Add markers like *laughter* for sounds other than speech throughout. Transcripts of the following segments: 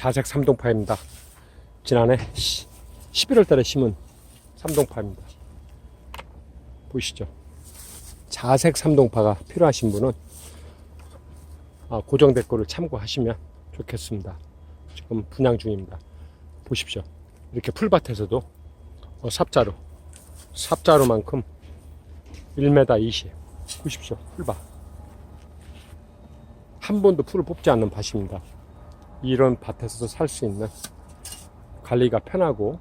자색 삼동파입니다. 지난해 11월 달에 심은 삼동파입니다. 보이시죠? 자색 삼동파가 필요하신 분은 아, 고정 댓글을 참고하시면 좋겠습니다. 지금 분양 중입니다. 보십시오. 이렇게 풀밭에서도 어, 삽자루, 삽자루만큼 1m 20. 보십시오. 풀밭. 한 번도 풀을 뽑지 않는 밭입니다. 이런 밭에서도 살 수 있는 관리가 편하고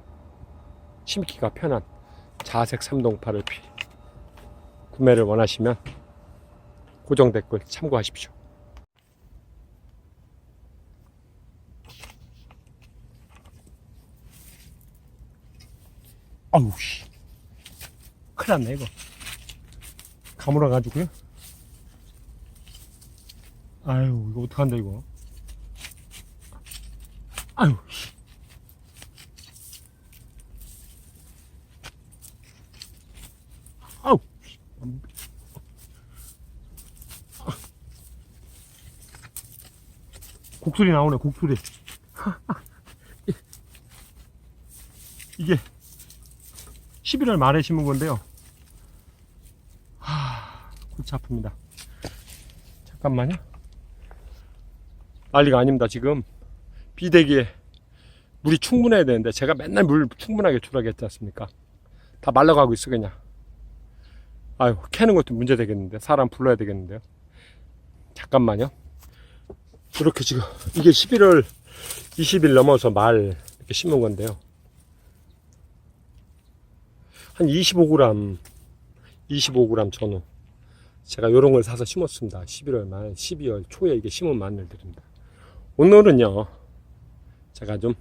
심기가 편한 자색 삼동파를 피- 구매를 원하시면 고정 댓글 참고하십시오. 아우 씨. 큰일 났네 이거. 가물어 가지고요. 아유 이거 어떡한다 이거. 아유. 씨. 아우. 곡소리 나오네 곡소리. *laughs* 이게 11월 말에 심은 건데요. 하, 골치 아픕니다. 잠깐만요. 난리가 아닙니다. 지금 비대기에 물이 충분해야 되는데 제가 맨날 물 충분하게 주라고 했지 않습니까? 다 말라가고 있어 그냥. 아유 캐는 것도 문제 되겠는데 사람 불러야 되겠는데요. 잠깐만요. 이렇게 지금 이게 11월 20일 넘어서 말 이렇게 심은 건데요. 한 25g, 25g 전후. 제가 요런 걸 사서 심었습니다. 11월 말, 12월 초에 이게 심은 마늘들입니다. 오늘은요, 제가 좀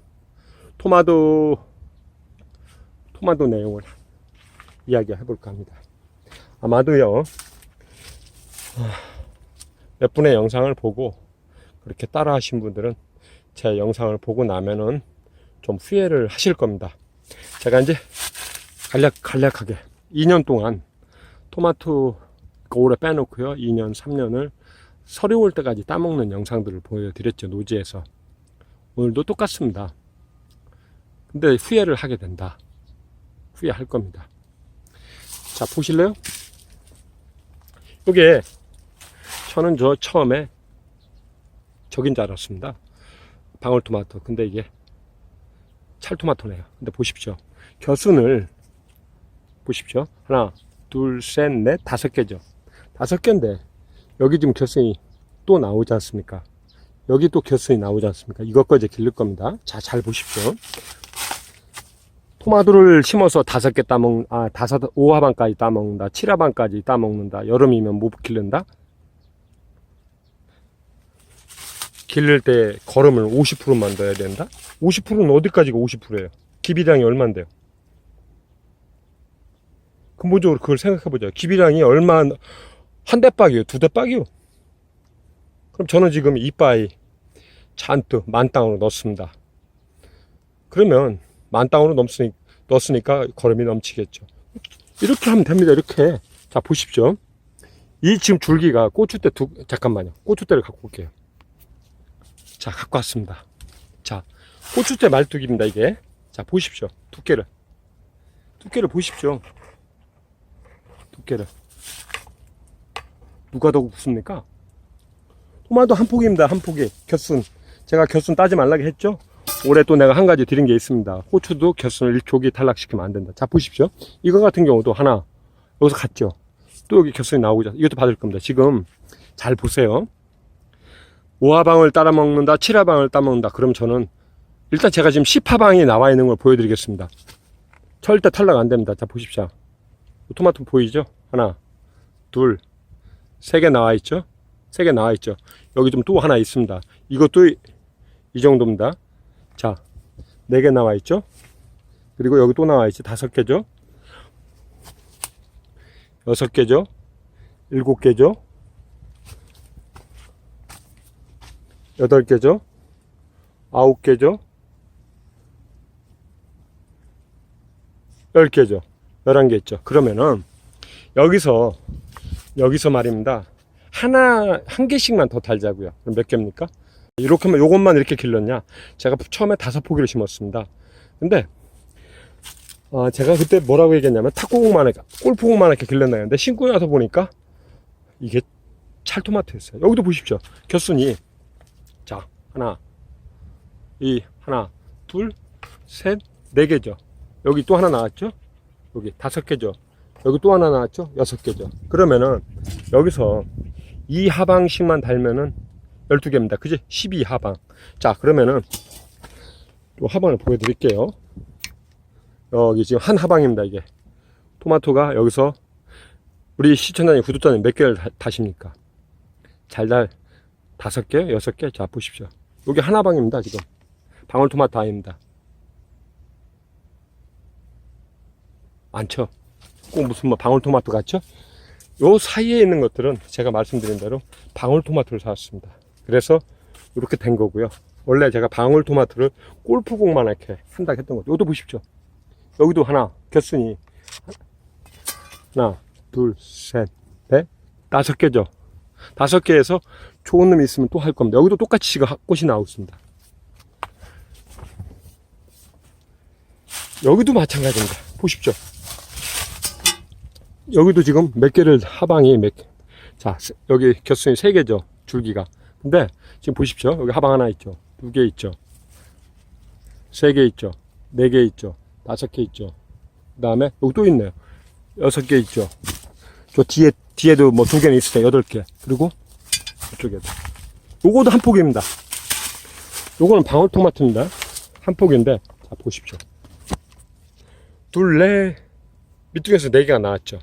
토마토, 토마토 내용을 이야기 해 볼까 합니다. 아마도요, 아, 몇 분의 영상을 보고 그렇게 따라 하신 분들은 제 영상을 보고 나면은 좀 후회를 하실 겁니다. 제가 이제 간략, 간략하게 2년 동안 토마토 오래 빼놓고요. 2년, 3년을 서리 올 때까지 따먹는 영상들을 보여드렸죠. 노지에서. 오늘도 똑같습니다. 근데 후회를 하게 된다. 후회할 겁니다. 자, 보실래요? 이게 저는 저 처음에 저긴 줄 알았습니다. 방울토마토. 근데 이게 찰토마토네요. 근데 보십시오. 겨순을 보십시오. 하나, 둘, 셋, 넷, 다섯 개죠. 다섯 개인데 여기 지금 겨순이 또 나오지 않습니까? 여기 또 겨순이 나오지 않습니까? 이것까지 기를 겁니다. 자, 잘 보십시오. 토마토를 심어서 다섯 개 따먹, 아, 다섯, 오하반까지 따먹는다. 칠하반까지 따먹는다. 여름이면 못 기른다. 기를 때 거름을 50%만 넣어야 된다? 50%는 어디까지가 50%예요? 기비량이 얼만데요? 근본적으로 그걸 생각해보자. 기비량이 얼마, 한 대박이요? 두 대박이요? 그럼 저는 지금 이빠이 잔뜩 만땅으로 넣습니다. 그러면 만땅으로 넘으니, 넣었으니까 걸음이 넘치겠죠. 이렇게 하면 됩니다. 이렇게. 자, 보십시오. 이 지금 줄기가 고추대 두, 잠깐만요. 고추대를 갖고 올게요. 자, 갖고 왔습니다. 자, 고추대 말뚝입니다, 이게. 자, 보십시오. 두께를. 두께를 보십시오. 두께를. 누가 더 굵습니까? 토마토 한 폭입니다, 한 폭이. 겨순. 제가 겨순 따지 말라고 했죠? 올해 또 내가 한 가지 드린 게 있습니다. 호추도 겨순을 조기 탈락시키면 안 된다. 자, 보십시오. 이거 같은 경우도 하나, 여기서 갔죠? 또 여기 겨순이 나오죠? 이것도 받을 겁니다. 지금 잘 보세요. 5하방을 따라 먹는다, 7하방을 따 먹는다. 그럼 저는 일단 제가 지금 10하방이 나와 있는 걸 보여드리겠습니다. 절대 탈락 안 됩니다. 자, 보십시오. 토마토 보이죠? 하나, 둘, 세 개 나와 있죠? 세 개 나와 있죠? 여기 좀 또 하나 있습니다. 이것도 이- 이 정도입니다. 자, 네개 나와 있죠? 그리고 여기 또 나와 있죠? 다섯 개죠? 여섯 개죠? 일곱 개죠? 여덟 개죠? 아홉 개죠? 열 개죠? 열한 개 있죠? 그러면은 여기서 여기서 말입니다. 하나 한 개씩만 더 달자고요. 그럼 몇 개입니까? 이렇게 하면 요것만 이렇게 길렀냐? 제가 처음에 다섯 포기를 심었습니다. 근데 아, 제가 그때 뭐라고 얘기했냐면 탁구공만 골프공만 이렇게 길렀나 했는데 신고 나서 보니까 이게 찰토마토였어요. 여기도 보십시오. 겨순이 자 하나 이 하나 둘셋네 개죠. 여기 또 하나 나왔죠. 여기 다섯 개죠. 여기 또 하나 나왔죠. 여섯 개죠. 그러면은 여기서 이 하방씩만 달면은 12개입니다. 그지? 12 하방. 자, 그러면은 또 하방을 보여드릴게요. 여기 지금 한 하방입니다, 이게. 토마토가 여기서 우리 시청자님, 구독자님 몇 개를 다- 다십니까? 잘달 다섯 개, 여섯 개? 자, 보십시오. 여기 한 하방입니다, 지금. 방울토마토 아닙니다. 많죠? 꼭 무슨 뭐 방울토마토 같죠? 요 사이에 있는 것들은 제가 말씀드린 대로 방울토마토를 사왔습니다. 그래서 이렇게 된 거고요. 원래 제가 방울토마토를 골프공만 이렇게 한다 했던 거죠. 이것도 보십시오. 여기도 하나, 겨순이. 하나, 둘, 셋, 넷, 다섯 개죠. 다섯 개에서 좋은 놈이 있으면 또 할 겁니다. 여기도 똑같이 지금 꽃이 나오고 있습니다. 여기도 마찬가지입니다. 보십시오. 여기도 지금 몇 개를 하방이 몇 개. 자, 세- 여기 겹순이 세 개죠. 줄기가. 근데 지금 보십시오. 여기 하방 하나 있죠. 두 개 있죠. 세 개 있죠. 네 개 있죠. 다섯 개 있죠. 그 다음에 여기 또 있네요. 여섯 개 있죠. 저 뒤에, 뒤에도 뭐 두 개는 때 여덟 개. 그리고 이쪽에도. 요거도 한 폭입니다. 요거는 방울토마토입니다. 한 폭인데, 자, 보십시오. 둘, 넷, 밑둥에서 네 개가 나왔죠.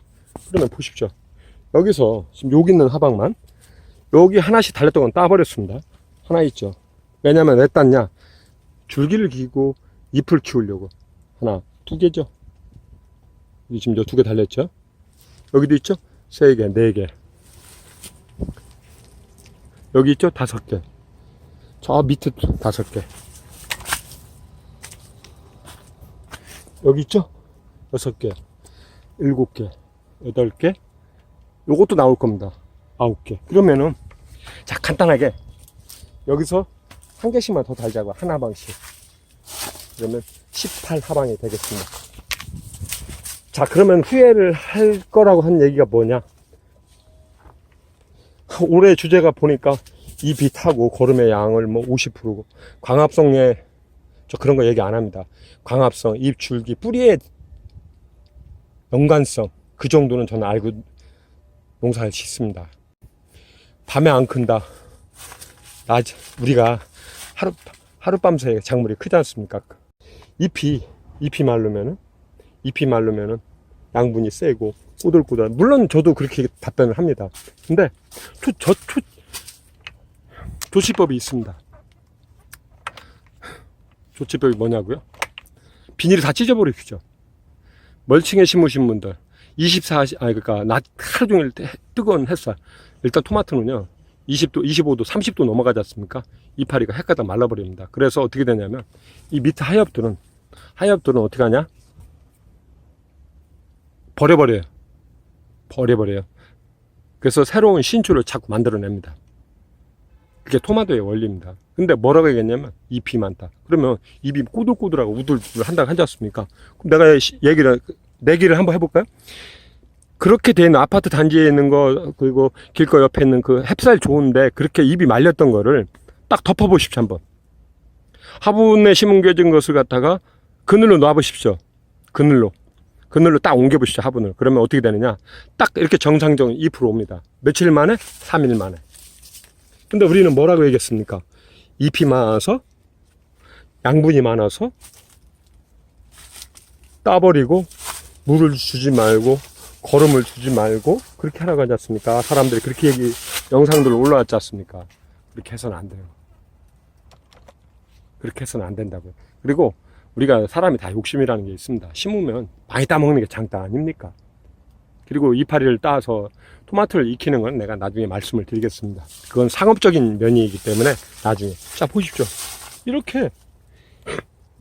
그러면 보십시오. 여기서 지금 여기 있는 하방만 여기 하나씩 달렸던 건 따버렸습니다. 하나 있죠. 왜냐면 왜 땄냐? 줄기를 기고 잎을 키우려고. 하나, 두 개죠. 여기 지금 두개 달렸죠. 여기도 있죠. 세 개, 네 개. 여기 있죠. 다섯 개. 저 밑에 다섯 개. 여기 있죠. 여섯 개. 일곱 개, 여덟 개, 요것도 나올 겁니다. 아홉 개. 그러면은, 자, 간단하게, 여기서 한 개씩만 더 달자고, 한 하방씩. 그러면 18 하방이 되겠습니다. 자, 그러면 후회를 할 거라고 한 얘기가 뭐냐? 올해 주제가 보니까 잎이 타고 걸음의 양을 뭐 50%고, 광합성에, 저 그런 거 얘기 안 합니다. 광합성, 잎 줄기, 뿌리에 연관성 그 정도는 저는 알고 농사를 짓습니다. 밤에 안 큰다. 낮 우리가 하루 하룻밤 사이에 작물이 크지 않습니까? 잎이 잎이 마르면은 잎이 마르면은 양분이 세고 꼬들꼬들. 물론 저도 그렇게 답변을 합니다. 근데 조, 저, 조, 조치법이 있습니다. 조치법이 뭐냐고요? 비닐을 다 찢어버리시죠. 멀칭에 심으신 분들 24시 아니 그러니까 낮 하루 종일 뜨- 뜨거운 햇살 일단 토마토는요 20도 25도 30도 넘어가지 않습니까? 이파리가 헷가닥 말라버립니다. 그래서 어떻게 되냐면 이 밑에 하엽들은 하엽들은 어떻게 하냐? 버려버려요. 버려버려요. 그래서 새로운 신초를 자꾸 만들어냅니다. 그게 토마토의 원리입니다. 근데 뭐라고 얘기했냐면 잎이 많다. 그러면 잎이 꼬들꼬들하고 우들우들 한다고 하지 않습니까? 그럼 내가 시- 얘기를 내기를 한번 해볼까요? 그렇게 돼 있는 아파트 단지에 있는 거 그리고 길거 옆에 있는 그 햅쌀 좋은데 그렇게 입이 말렸던 거를 딱 덮어보십시오 한번. 화분에 심은 겨진 것을 갖다가 그늘로 놔보십시오. 그늘로. 그늘로 딱 옮겨보십시오 화분을. 그러면 어떻게 되느냐? 딱 이렇게 정상적 인 잎으로 옵니다. 며칠 만에? 3일 만에. 근데 우리는 뭐라고 얘기했습니까? 잎이 많아서 양분이 많아서 따버리고 물을 주지 말고 거름을 주지 말고 그렇게 하라고 하지 않습니까? 사람들이 그렇게 얘기 영상들 올라왔지 않습니까? 그렇게 해서는 안 돼요. 그렇게 해서는 안 된다고요. 그리고 우리가 사람이 다 욕심이라는 게 있습니다. 심으면 많이 따먹는 게 장따 아닙니까? 그리고 이파리를 따서 토마토를 익히는 건 내가 나중에 말씀을 드리겠습니다. 그건 상업적인 면이기 때문에 나중에. 자, 보십시오. 이렇게,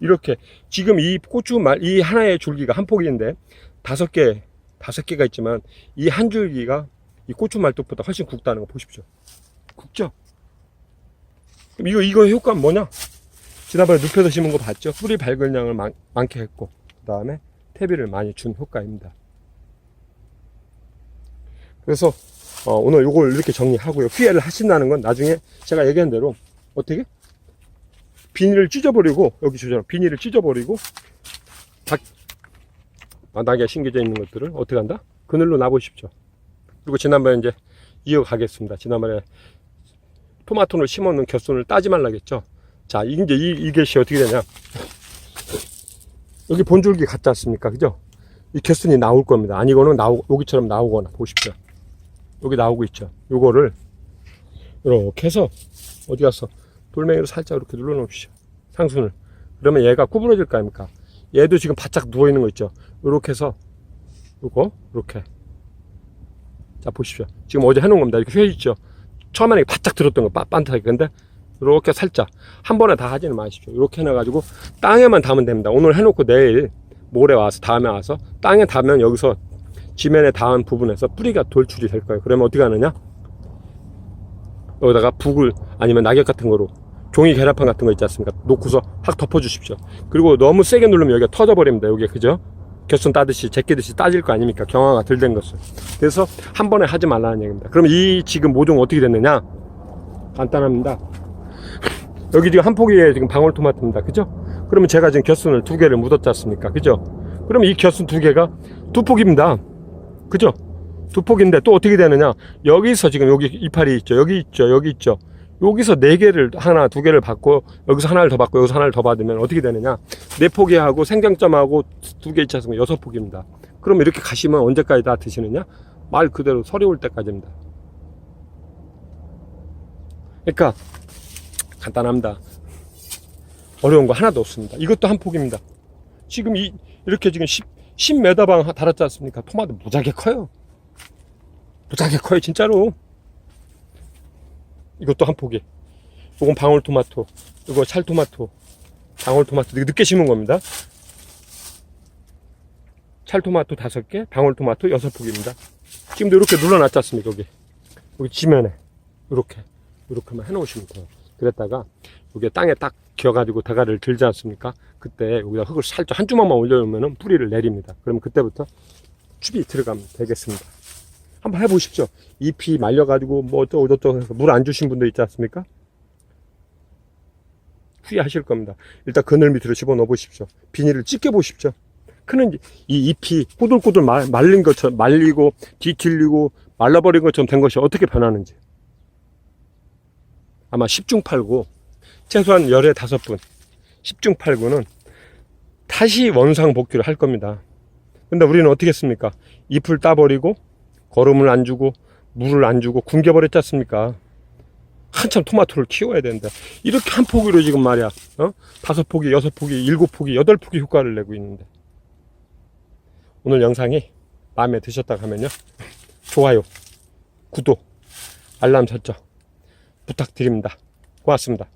이렇게. 지금 이 고추 말, 이 하나의 줄기가 한 폭인데, 다섯 개, 다섯 개가 있지만, 이 한 줄기가 이 고추 말뚝보다 훨씬 굵다는 거 보십시오. 굵죠? 그럼 이거, 이거 효과는 뭐냐? 지난번에 눕혀서 심은 거 봤죠? 뿌리 발근량을 많, 많게 했고, 그 다음에 퇴비를 많이 준 효과입니다. 그래서, 어, 오늘 요걸 이렇게 정리하고요. 후회를 하신다는 건 나중에 제가 얘기한 대로, 어떻게? 비닐을 찢어버리고, 여기 주잖아. 비닐을 찢어버리고, 바 닥에 심겨져 있는 것들을 어떻게 한다? 그늘로 놔보십시오. 그리고 지난번에 이제 이어가겠습니다. 지난번에 토마토를 심어놓은 곁손을 따지 말라겠죠. 자, 이제 이, 이것이 어떻게 되냐. 여기 본줄기 같지 않습니까? 그죠? 이 곁순이 나올 겁니다. 아니고는 나오, 여기처럼 나오거나 보십시오. 여기 나오고 있죠. 요거를 이렇게 해서 어디 가서 돌멩이로 살짝 이렇게 눌러 놓으시죠. 상순을. 그러면 얘가 구부러질 거 아닙니까? 얘도 지금 바짝 누워 있는 거 있죠. 이렇게 해서 요거 이렇게 자 보십시오. 지금 어제 해놓은 겁니다. 이렇게 휘어 있죠. 처음에는 바짝 들었던 거 빤- 빤하게 근데 이렇게 살짝 한 번에 다 하지는 마십시오. 이렇게 해놔가지고 땅에만 담으면 됩니다. 오늘 해놓고 내일 모레 와서 다음에 와서 땅에 닿으면 여기서 지면에 닿은 부분에서 뿌리가 돌출이 될 거예요. 그러면 어떻게 하느냐? 여기다가 북을 아니면 낙엽 같은 거로 종이 계란판 같은 거 있지 않습니까? 놓고서 확 덮어 주십시오. 그리고 너무 세게 누르면 여기가 터져 버립니다. 여기 그죠? 겨순 따듯이 제끼듯이 따질 거 아닙니까? 경화가 덜 된 것을. 그래서 한 번에 하지 말라는 얘기입니다. 그럼 이 지금 모종 어떻게 됐느냐? 간단합니다. 여기 지금 한 포기에 지금 방울토마토입니다. 그죠? 그러면 제가 지금 겨순을 두 개를 묻었지 않습니까? 그죠? 그럼 이 겨순 두 개가 두 폭입니다. 그죠? 두 폭인데 또 어떻게 되느냐? 여기서 지금 여기 이파리 있죠. 여기 있죠. 여기 있죠. 여기서 네 개를 하나 두 개를 받고 여기서 하나를 더 받고 여기서 하나를 더 받으면 어떻게 되느냐? 네 포기하고 생장점하고 두개 않습니까? 여섯 포기입니다. 그럼 이렇게 가시면 언제까지 다 드시느냐? 말 그대로 서리 올 때까지입니다. 그러니까 간단합니다. 어려운 거 하나도 없습니다. 이것도 한 폭입니다. 지금 이 이렇게 지금 10, 10m 방 달았지 않습니까? 토마토 무지하게 커요. 무지하게 커요, 진짜로. 이것도 한 포기. 이건 방울토마토. 이거 찰토마토. 방울토마토. 늦게 심은 겁니다. 찰토마토 다섯 개, 방울토마토 여섯 포기입니다. 지금도 이렇게 눌러놨지 않습니까, 여기. 여기 지면에. 이렇게. 이렇게만 해놓으시면 돼요. 그랬다가, 여기 땅에 딱 기어가지고 대가리를 들지 않습니까? 그때 여기다 흙을 살짝 한 주먹만 올려놓으면 뿌리를 내립니다. 그럼 그때부터 춥이 들어가면 되겠습니다. 한번 해보십시오. 잎이 말려가지고 뭐 어쩌고 해서 물 안 주신 분도 있지 않습니까? 후회하실 겁니다. 일단 그늘 밑으로 집어넣어 보십시오. 비닐을 찢겨 보십시오. 크는 이 잎이 꼬들꼬들 말- 말린 것처럼 말리고 뒤틀리고 말라버린 것처럼 된 것이 어떻게 변하는지 아마 10중 8구 최소한 열에 다섯 분 10중 8구는 다시 원상 복귀를 할 겁니다. 근데 우리는 어떻게 했습니까? 잎을 따버리고 거름을 안 주고 물을 안 주고 굶겨버렸지 않습니까? 한참 토마토를 키워야 되는데 이렇게 한 포기로 지금 말이야 어? 다섯 포기, 여섯 포기, 일곱 포기, 여덟 포기 효과를 내고 있는데 오늘 영상이 마음에 드셨다 하면요 좋아요, 구독, 알람 설정 부탁드립니다. 고맙습니다.